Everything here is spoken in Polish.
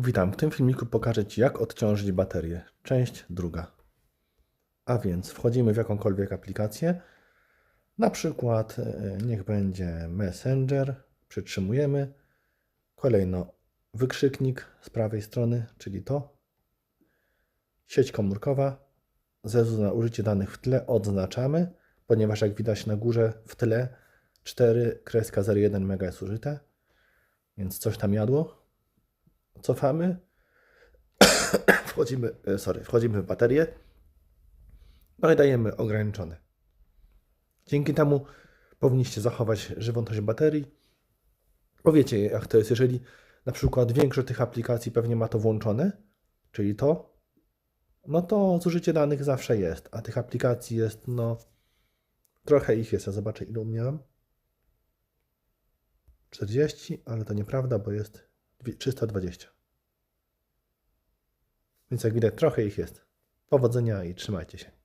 Witam. W tym filmiku pokażę Ci, jak odciążyć baterię. Część druga. A więc wchodzimy w jakąkolwiek aplikację. Na przykład e, niech będzie Messenger. Przytrzymujemy. Kolejno wykrzyknik z prawej strony, czyli to. Sieć komórkowa. Ze względu na użycie danych w tle odznaczamy, ponieważ jak widać na górze w tle 4,01 MB jest użyte, więc coś tam jadło cofamy, wchodzimy, e, sorry, wchodzimy w baterię, no i dajemy ograniczone. Dzięki temu powinniście zachować żywotność baterii. Bo wiecie, jak to jest, jeżeli na przykład większość tych aplikacji pewnie ma to włączone, czyli to, no to zużycie danych zawsze jest, a tych aplikacji jest, no, trochę ich jest. Ja zobaczę, ile mam. 40, ale to nieprawda, bo jest 320. Więc jak widać, trochę ich jest. Powodzenia i trzymajcie się.